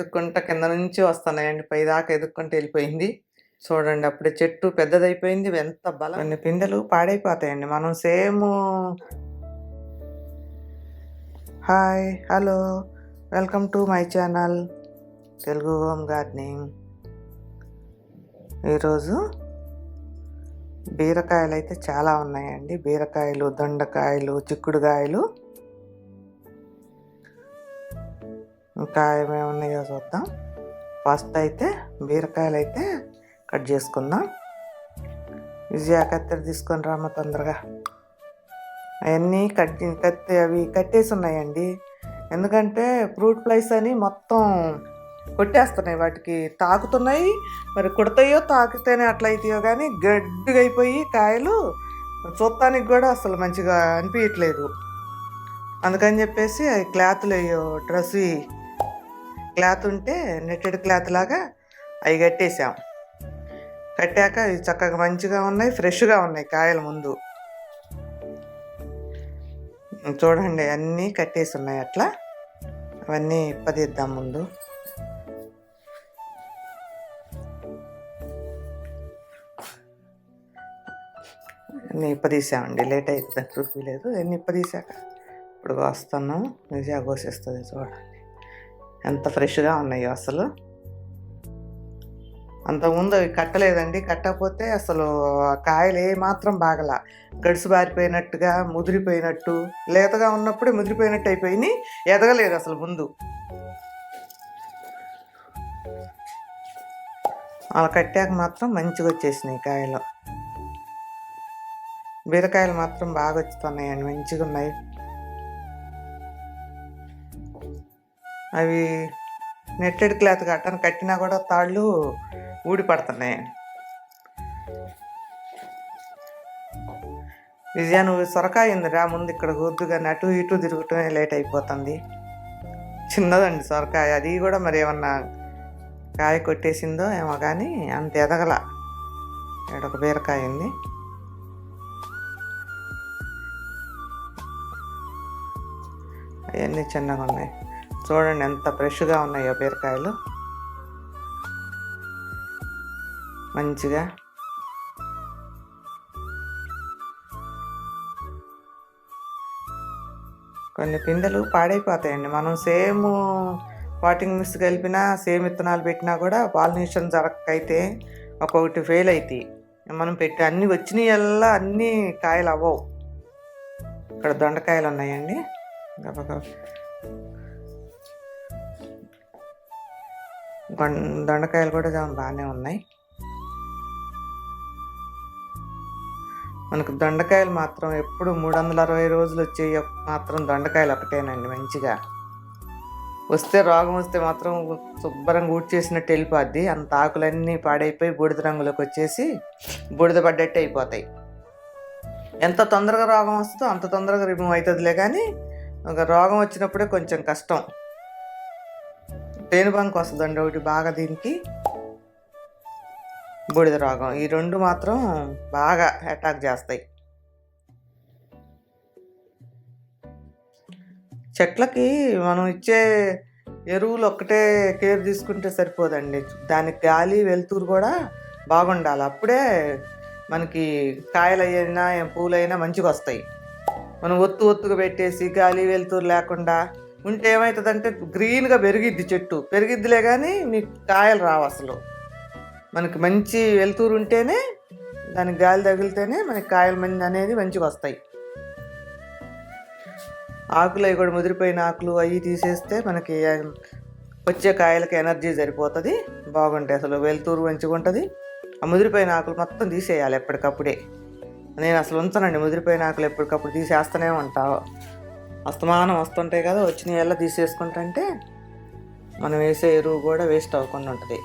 ఎదుక్కుంటా కింద నుంచి వస్తున్నాయండి. పై దాకా ఎదుక్కుంటూ వెళ్ళిపోయింది. చూడండి అప్పుడే చెట్టు పెద్దదైపోయింది. ఎంత బలం. కొన్ని పిందెలు పాడైపోతాయండి. మనం same hi hello welcome to my channel Telugu home gardening. ఈరోజు బీరకాయలు అయితే చాలా ఉన్నాయండి. బీరకాయలు దొండకాయలు చిక్కుడుకాయలు ఇంకా ఏమేమి ఉన్నాయో చూద్దాం. ఫస్ట్ అయితే బీరకాయలు అయితే కట్ చేసుకుందాం. విజయ కత్తెర తీసుకొని రామ్మ తొందరగా. అవన్నీ కట్ కత్తి అవి కట్టేసి ఉన్నాయండి. ఎందుకంటే ఫ్రూట్ ఫ్లైస్ అని మొత్తం కొట్టేస్తున్నాయి. వాటికి తాకుతున్నాయి. మరి కుడతాయో తాకితేనే అట్లా అవుతాయో కానీ గడ్డిగా అయిపోయి కాయలు చూడటానికి కూడా అసలు మంచిగా అనిపించట్లేదు అందుకని చెప్పేసి అవి క్లాత్లు అయ్యో డ్రెస్ క్లాత్ ఉంటే నెట్టెడ్ క్లాత్ లాగా అవి కట్టేసాం కట్టాక ఇవి చక్కగా మంచిగా ఉన్నాయి ఫ్రెష్గా ఉన్నాయి కాయల ముందు. చూడండి అన్నీ కట్టేసి ఉన్నాయి అట్లా. అవన్నీ ఇప్పదిద్దాం ముందు. అన్నీ ఇప్పదీసామండి లేట్ అవుతుంది చూపించలేదు అన్నీ ఇప్పదీసాక ఇప్పుడు వస్తున్నాము నిజా కోసేస్తుంది చూడండి. ఎంత ఫ్రెష్గా ఉన్నాయో అసలు. అంతకుముందు అవి కట్టలేదండి. కట్టకపోతే అసలు కాయలు ఏమాత్రం మాత్రం బాగల. గడుసు బారిపోయినట్టుగా ముదిరిపోయినట్టు. లేతగా ఉన్నప్పుడే ముదిరిపోయినట్టు అయిపోయినాయి. ఎదగలేదు అసలు ముందు. అలా కట్టాక మాత్రం మంచిగా వచ్చేసినాయి కాయలు. బీరకాయలు మాత్రం బాగా వచ్చుతున్నాయండి మంచిగా ఉన్నాయి అవి నెట్టెడ్ క్లాత్ కట్టను కట్టినా కూడా తాళ్ళు ఊడి పడుతున్నాయి. విజయ నువ్వు సొరకాయ ఉందిరా ముందు ఇక్కడ వద్దు కానీ అటు ఇటు తిరుగుతూనే లేట్ అయిపోతుంది. చిన్నదండి సొరకాయ. అది కూడా మరి ఏమన్నా కాయ కొట్టేసిందో ఏమో కానీ అంత ఎదగల. ఇక్కడ ఒక బీరకాయ ఉంది. అవన్నీ చిన్నగా ఉన్నాయి. చూడండి ఎంత ఫ్రెష్గా ఉన్నాయో బీరకాయలు. మంచిగా. కొన్ని పిందెలు పాడైపోతాయండి. మనం సేమ్ వాటింగ్ మిస్ కలిపినా సేమ్ విత్తనాలు పెట్టినా కూడా పాలినేషన్ జరగకైతే ఒక్కొక్కటి ఫెయిల్ అవుతాయి మనం పెట్టి అన్నీ వచ్చినాయల్లా అన్నీ కాయలు అవ్వవు. ఇక్కడ దొండకాయలు ఉన్నాయండి. గబగబ. దొండకాయలు కూడా చాలా బాగానే ఉన్నాయి. మనకు దొండకాయలు మాత్రం ఎప్పుడు మూడు వందల అరవై రోజులు వచ్చే మాత్రం దొండకాయలు ఒకటేనండి మంచిగా. వస్తే రోగం వస్తే మాత్రం శుభ్రంగా ఊడ్చేసినట్టు వెళ్ళిపోద్ది. అంత ఆకులన్నీ పాడైపోయి బూడిద రంగులోకి వచ్చేసి బూడిద పడ్డట్టు అయిపోతాయి. ఎంత తొందరగా రోగం వస్తుందో అంత తొందరగా రిమూవ్ అవుతుందిలే కానీ ఒక రోగం వచ్చినప్పుడే కొంచెం కష్టం. తేనుబంక వస్తుందండి ఒకటి బాగా దీనికి బూడిద రోగం. ఈ రెండు మాత్రం బాగా అటాక్ చేస్తాయి. చెట్లకి మనం ఇచ్చే ఎరువులు ఒక్కటే కేర్ తీసుకుంటే సరిపోదండి. దానికి గాలి వెలుతురు కూడా బాగుండాలి. అప్పుడే మనకి కాయలైనా పూలైనా మంచిగా వస్తాయి. మనం ఒత్తు ఒత్తుగా పెట్టేసి గాలి వెలుతురు లేకుండా ఉంటే ఏమవుతుందంటే గ్రీన్గా పెరిగిద్ది చెట్టు. పెరిగిద్దిలే కానీ మీకు కాయలు రావు అసలు. మనకి మంచి వెలుతురు ఉంటేనే దానికి గాలి తగిలితేనే మనకి కాయలు మంది అనేది మంచిగా వస్తాయి. ఆకులు అవి కూడా ముదిరిపోయిన ఆకులు అవి తీసేస్తే మనకి వచ్చే కాయలకి ఎనర్జీ సరిపోతుంది బాగుంటాయి అసలు. వెలుతురు మంచిగా ఉంటుంది. ఆ ముదిరిపోయిన ఆకులు మొత్తం తీసేయాలి ఎప్పటికప్పుడే. నేను అసలు ఉంచనండి ముదిరిపోయిన ఆకులు ఎప్పటికప్పుడు తీసేస్తూనే ఉంటా. అస్తమానం వస్తుంటాయి కదా వచ్చిన ఎలా తీసేసుకుంటుంటే మనం వేసే ఎరువు కూడా వేస్ట్ అవ్వకుండా ఉంటుంది.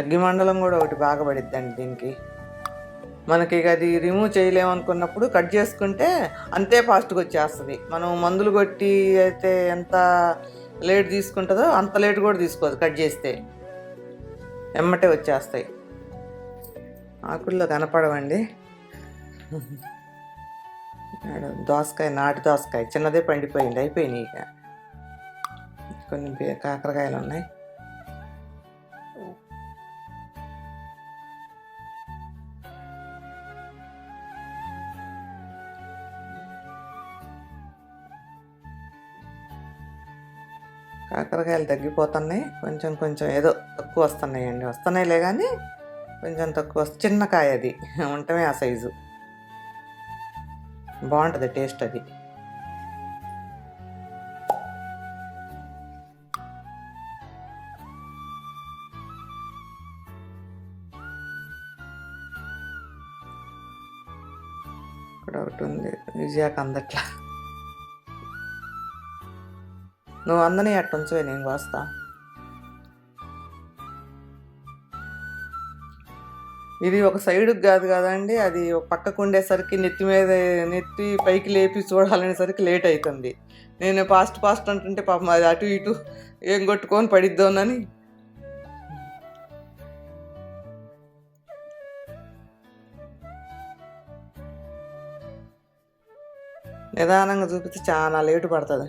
అగ్గిమండలం కూడా ఒకటి బాగా పడిద్దండి దీనికి. మనకి అది రిమూవ్ చేయలేమనుకున్నప్పుడు కట్ చేసుకుంటే అంతే ఫాస్ట్గా వచ్చేస్తుంది. మనం మందులు కొట్టి అయితే ఎంత లేట్ తీసుకుంటుందో అంత లేట్ కూడా తీసుకోదు కట్ చేస్తే. ఎమ్మటే వచ్చేస్తాయి. ఆకుల్లో కనపడవండి. దోసకాయ నాటు దోసకాయ చిన్నదే పండిపోయింది అయిపోయినాయి ఇక. కొన్ని కాకరకాయలు ఉన్నాయి. కాకరకాయలు తగ్గిపోతున్నాయి. కొంచెం కొంచెం ఏదో తక్కువ వస్తున్నాయండి. వస్తున్నాయిలే కానీ కొంచెం తక్కువ. చిన్న కాయ అది. ఉండటమే ఆ సైజు. బాగుంటుంది టేస్ట్ అది. ఇక్కడ ఒకటి ఉంది. విజయాకు అందట్లా. నువ్వు అందని అట్టు ఉంచవే నేను వస్తా. ఇది ఒక సైడుకి కాదు కదండి అది పక్కకు ఉండేసరికి నెత్తి మీద నెత్తి పైకి లేపి చూడాలనేసరికి లేట్ అవుతుంది నేను ఫాస్ట్ ఫాస్ట్ అంటుంటే పాపం అది అటు ఇటు ఏం కొట్టుకొని పడిద్దామని నిదానంగా చూపిస్తే చాలా లేటు పడుతుంది.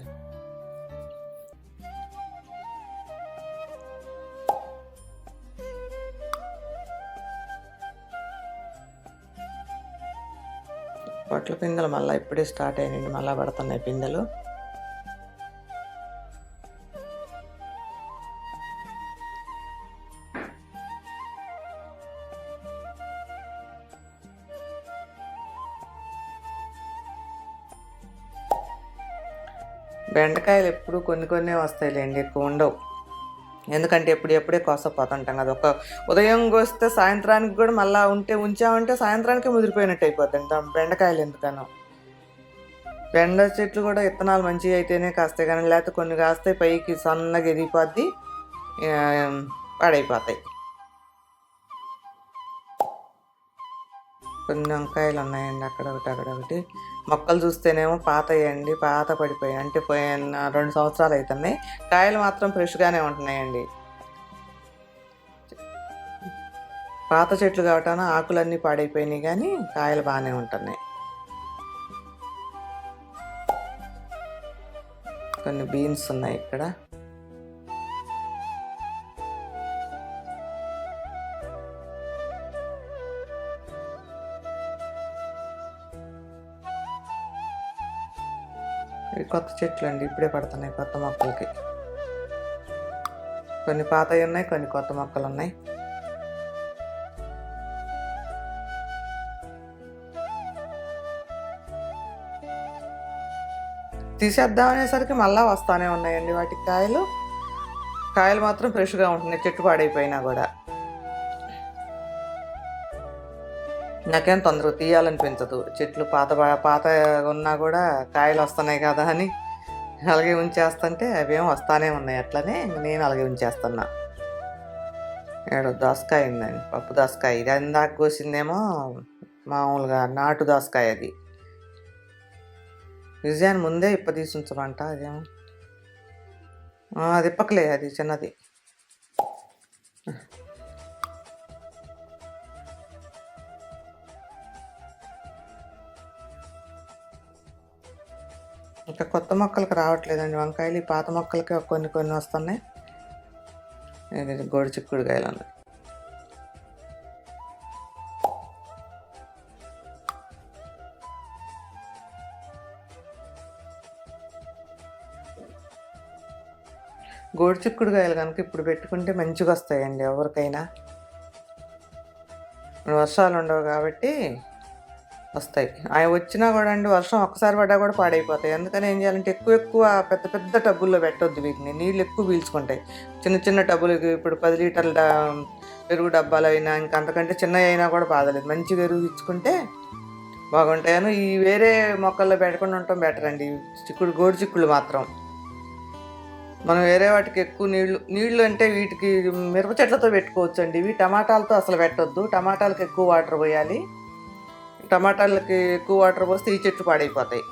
పొట్ల పిందెలు మళ్ళీ ఇప్పుడే స్టార్ట్ అయినాయండి మళ్ళీ పడుతున్నాయి పిందెలు. బెండకాయలు ఎప్పుడు కొన్ని కొన్ని వస్తాయిలేండి ఎక్కువ ఉండవు. ఎందుకంటే ఎప్పుడెప్పుడే కోసపోతుంటాం కదా. ఒక ఉదయం కోస్తే సాయంత్రానికి కూడా మళ్ళీ ఉంటే ఉంచామంటే సాయంత్రానికే ముదిరిపోయినట్టు అయిపోతుంది బెండకాయలు ఎందుకనో. బెండ చెట్లు కూడా విత్తనాలు మంచిగా అయితేనే కాస్తాయి కానీ లేకపోతే కొన్ని కాస్తాయి పైకి సన్నగా ఎదిగిపోద్ది పాడైపోతాయి. కొన్ని వంకాయలు ఉన్నాయండి అక్కడ ఒకటి అక్కడ ఒకటి. మొక్కలు చూస్తేనేమో పాతయండి పాత పడిపోయాయి. అంటే పోయిన రెండు సంవత్సరాలు అవుతున్నాయి కాయలు మాత్రం ఫ్రెష్గానే ఉంటున్నాయండి. పాత చెట్లు కావటాన ఆకులన్నీ పాడైపోయినాయి కానీ కాయలు బాగానే ఉంటున్నాయి. కొన్ని బీన్స్ ఉన్నాయి ఇక్కడ. ఇవి కొత్త చెట్లు అండి ఇప్పుడే పడుతున్నాయి కొత్త మొక్కలకి. కొన్ని పాతవి ఉన్నాయి కొన్ని కొత్త మొక్కలు ఉన్నాయి తీసేద్దాం అనేసరికి మళ్ళా వస్తానే ఉన్నాయండి వాటికి కాయలు. కాయలు మాత్రం ఫ్రెష్గా ఉంటున్నాయి. చెట్టు పాడైపోయినా కూడా. నాకేం తొందరగా తీయాలనిపించదు. చెట్లు పాత పాత ఉన్నా కూడా కాయలు వస్తున్నాయి కదా అని అలాగే ఉంచేస్తుంటే అవేం వస్తానే ఉన్నాయి. అట్లనే నేను అలాగే ఉంచేస్తున్నా. ఏడు దోసకాయ ఉందండి పప్పు దోసకాయ. ఇది ఇందాక కోసిందేమో మామూలుగా నాటు దోసకాయ అది. విజయాన్ని ముందే ఇప్ప తీసి ఉంచమంట అదేమో. అది ఇప్పకలే అది చిన్నది. ఇంకా కొత్త మొక్కలకు రావట్లేదండి. వంకాయలు ఈ పాత మొక్కలకి కొన్ని కొన్ని వస్తున్నాయి. ఇది గోడి చిక్కుడుకాయలు ఉన్నాయి గోడి చిక్కుడుకాయలు కనుక ఇప్పుడు పెట్టుకుంటే మంచిగా వస్తాయండి ఎవరికైనా. వర్షాలు ఉండవు కాబట్టి వస్తాయి. అవి వచ్చినా కూడా అండి వర్షం ఒక్కసారి పడ్డా కూడా పాడైపోతాయి. అందుకని ఏం చేయాలంటే ఎక్కువ ఎక్కువ పెద్ద పెద్ద టబ్బుల్లో పెట్టొద్దు వీటిని. నీళ్ళు ఎక్కువ పీల్చుకుంటాయి. చిన్న చిన్న టబ్బులు ఇప్పుడు పది లీటర్ల పెరుగు డబ్బాలు అయినా ఇంకా అంతకంటే చిన్నవి అయినా కూడా బాధలేదు. మంచిగా ఎరువు ఇచ్చుకుంటే బాగుంటాయను ఈ వేరే మొక్కల్లో పెట్టకుండా ఉండటం బెటర్ అండి. చిక్కుడు గోడు చిక్కుళ్ళు మాత్రం. మనం వేరే వాటికి ఎక్కువ నీళ్ళు నీళ్ళు అంటే వీటికి మిరప చెట్లతో పెట్టుకోవచ్చు అండి ఇవి టమాటాలతో అసలు పెట్టొద్దు. టమాటాలకు ఎక్కువ వాటర్ పోయాలి. టమాటాలకి ఎక్కువ వాటర్ పోస్తే ఈ చెట్టు పాడైపోతాయి.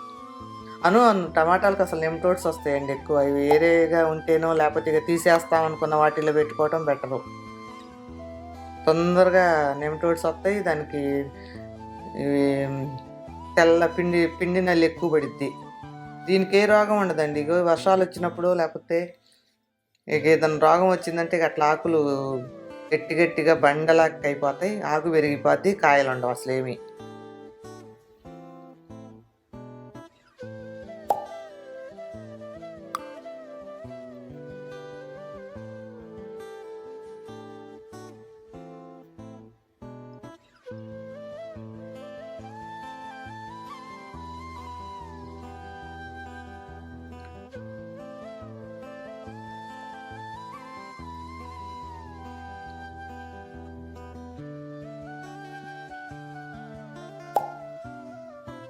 అను అను టమాటాలకు అసలు నెమటోడ్స్ వస్తాయండి ఎక్కువ. ఇవి వేరేగా ఉంటేనో లేకపోతే ఇక తీసేస్తాం అనుకున్న వాటిలో పెట్టుకోవటం బెటరు. తొందరగా నెమటోడ్స్ వస్తాయి దానికి ఇవి తెల్ల పిండి పిండి నల్లి ఎక్కువ పడిద్ది. దీనికి ఏ రోగం ఉండదండి. ఇగో వర్షాలు వచ్చినప్పుడు లేకపోతే ఇక ఏదైనా రోగం వచ్చిందంటే ఇక అట్లా ఆకులు గట్టి గట్టిగా బండలాగా అయిపోతాయి ఆకు పెరిగిపోద్ది కాయలు ఉండవు అసలు ఏమీ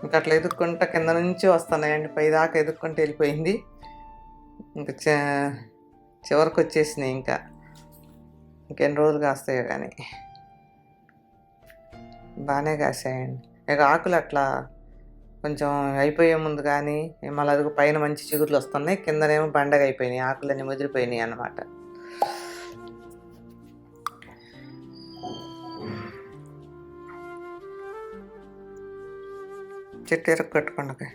ఇంకా అట్లా ఎదుక్కుంటా కింద నుంచి వస్తున్నాయండి. పై దాకా ఎదుక్కుంటూ వెళ్ళిపోయింది. ఇంకా చ- చివరికి వచ్చేసినాయి ఇంకా. ఇంకెన్ని రోజులు కాస్తాయో కానీ బాగానే కాసాయండి. ఇక ఆకులు అట్లా కొంచెం అయిపోయే ముందు కానీ మళ్ళీ అది పైన మంచి చిగుర్లు వస్తున్నాయి. కిందనేమో బండగా అయిపోయినాయి. ఆకులన్నీ ముదిరిపోయినాయి అన్నమాట. చెట్టు ఎరకు కట్టుకోండి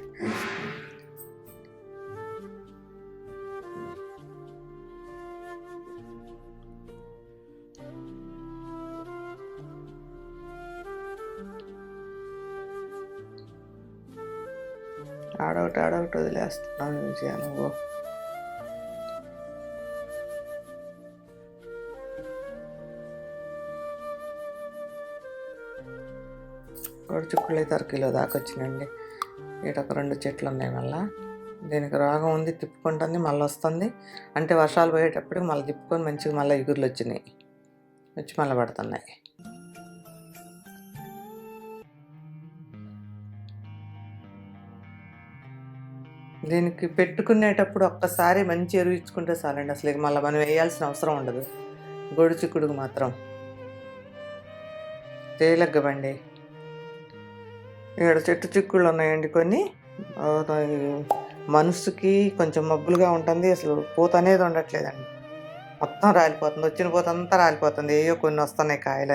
ఆడొకటి ఆడొకటి వదిలేస్తున్నాను విజయ నువ్వు. గొడు చుక్కులు అయితే అర కిలో దాకా వచ్చినాయండి. ఇటు ఒక రెండు చెట్లు ఉన్నాయి మళ్ళా. దీనికి రోగం ఉంది తిప్పుకుంటుంది మళ్ళీ వస్తుంది. అంటే వర్షాలు పోయేటప్పటికి మళ్ళీ తిప్పుకొని మంచిగా మళ్ళీ ఎగురులు వచ్చినాయి. వచ్చి మళ్ళీ పడుతున్నాయి. దీనికి పెట్టుకునేటప్పుడు ఒక్కసారి మంచి ఎరువు ఇచ్చుకుంటే చాలండి. అసలు ఇక మళ్ళీ మనం వేయాల్సిన అవసరం ఉండదు. గొడు మాత్రం. తేలగ్గబండి ఇక్కడ చెట్టు చిక్కుళ్ళు ఉన్నాయండి కొన్ని. మనసుకి కొంచెం మబ్బులుగా ఉంటుంది. అసలు పూత అనేది ఉండట్లేదండి. మొత్తం రాలిపోతుంది. వచ్చిన పూత అంతా రాలిపోతుంది. ఏయో కొన్ని వస్తున్నాయి కాయలు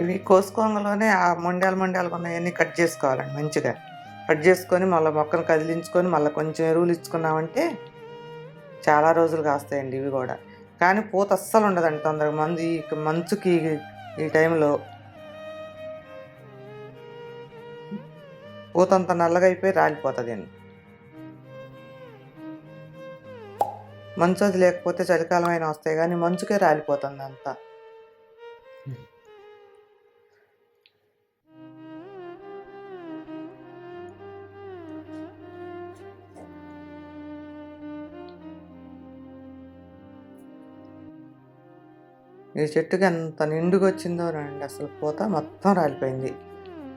ఇవి కోసుకోంగలోనే ఆ మొండాలు మొండాలు ఉన్నాయన్నీ కట్ చేసుకోవాలండి మంచిగా. కట్ చేసుకొని మళ్ళీ మొక్కను కదిలించుకొని మళ్ళీ కొంచెం ఎరువులు ఇచ్చుకున్నామంటే చాలా రోజులు కాస్తాయండి ఇవి కూడా. కానీ పూత అస్సలు ఉండదండి తొందరగా. మంది ఈ మంచుకి ఈ టైంలో పూత అంత నల్లగా అయిపోయి రాలిపోతుంది అండి మంచు అది లేకపోతే చలికాలం అయినా వస్తాయి కానీ మంచుకే రాలిపోతుంది అంతా. ఈ చెట్టుకి ఎంత నిండుగా వచ్చిందో రండి. అసలు పూత మొత్తం రాలిపోయింది.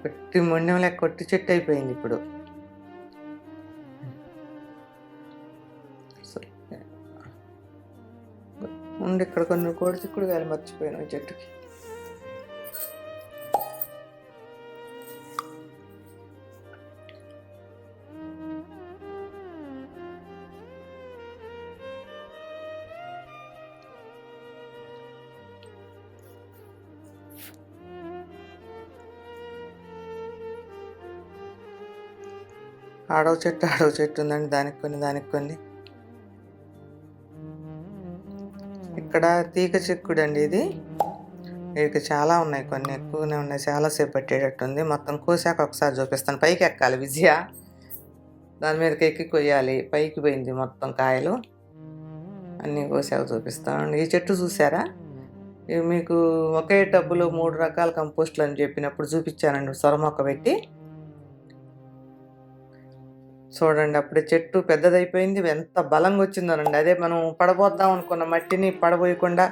కొట్టి మొండెం లెక్క కొట్టి చెట్టు అయిపోయింది ఇప్పుడు. ఉండి ఇక్కడ కొన్ని కోడి చిక్కుడు కాయలు మర్చిపోయాను ఈ చెట్టుకి. ఆడవ చెట్టు ఆడవ చెట్టు ఉందండి. దానికి కొన్ని దానికి కొన్ని. ఇక్కడ తీగ చిక్కుడు అండి ఇది. ఇక చాలా ఉన్నాయి కొన్ని ఎక్కువనే ఉన్నాయి. చాలాసేపు పెట్టేటట్టుంది మొత్తం కోసాక ఒకసారి చూపిస్తాను. పైకి ఎక్కాలి విజయ. దాని మీదకి ఎక్కి కొయ్యాలి. పైకి పోయింది మొత్తం కాయలు. అన్నీ కోసాక చూపిస్తాను. ఈ చెట్టు చూసారా? ఇవి మీకు ఒకే టబ్బులో మూడు రకాల కంపోస్టులు అని చెప్పినప్పుడు చూపించానండి. సొరమొక్క పెట్టి. చూడండి అప్పుడే చెట్టు పెద్దదైపోయింది. ఎంత బలంగా వచ్చిందోనండి అదే మనం పడబోద్దాం అనుకున్న మట్టిని పడబోయకుండా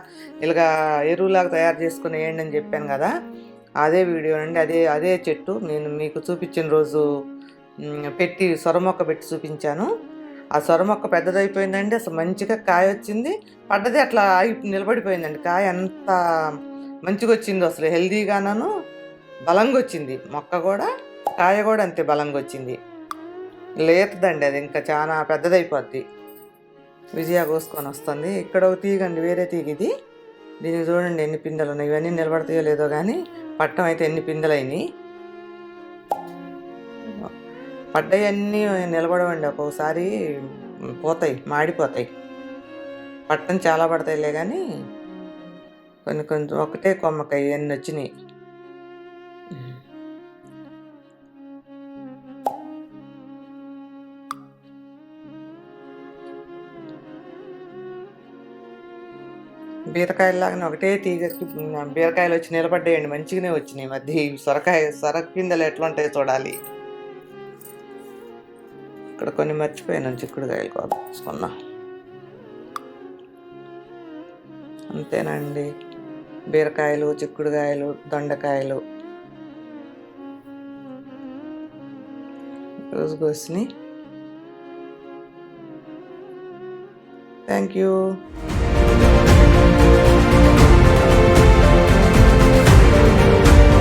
ఇలాగా ఎరువులాగా తయారు చేసుకుని వేయండి అని చెప్పాను కదా. అదే వీడియో అండి అదే అదే చెట్టు నేను మీకు చూపించిన రోజు పెట్టి సొర మొక్క పెట్టి చూపించాను. ఆ సొర మొక్క పెద్దదైపోయిందండి. అసలు మంచిగా కాయ వచ్చింది. పడ్డది అట్లా నిలబడిపోయిందండి. కాయ ఎంత మంచిగా వచ్చిందో అసలు హెల్దీగానను బలంగా వచ్చింది మొక్క కూడా కాయ కూడా అంతే బలంగా వచ్చింది లేతదండి అది ఇంకా చాలా పెద్దదైపోద్ది. విజయ కోసుకొని వస్తుంది. ఇక్కడ ఒక తీగండి వేరే తీగ ఇది. దీనికి చూడండి ఎన్ని పిందెలు ఉన్నాయి ఇవన్నీ నిలబడతాయో లేదో కానీ పట్టం అయితే ఎన్ని పిందెలు అయినాయి అన్నీ నిలబడవండి. ఒక్కొక్కసారి పోతాయి మాడిపోతాయి. పట్టం చాలా పడతాయిలే కానీ కొన్ని కొంచెం ఒకటే కొమ్మకాయ ఎన్ని వచ్చినాయి. బీరకాయలాగానే ఒకటే తీగకి బీరకాయలు వచ్చి నిలబడ్డాయండి మంచిగానే వచ్చినాయి మధ్య. సొరకాయ సొరక పిందెలు ఎట్లా ఉంటాయో చూడాలి. ఇక్కడ కొన్ని మర్చిపోయాను చిక్కుడుకాయలు కోసుకున్నా. అంతేనండి. బీరకాయలు చిక్కుడుకాయలు దొండకాయలు. రోజు కోసినాయి థ్యాంక్ యూ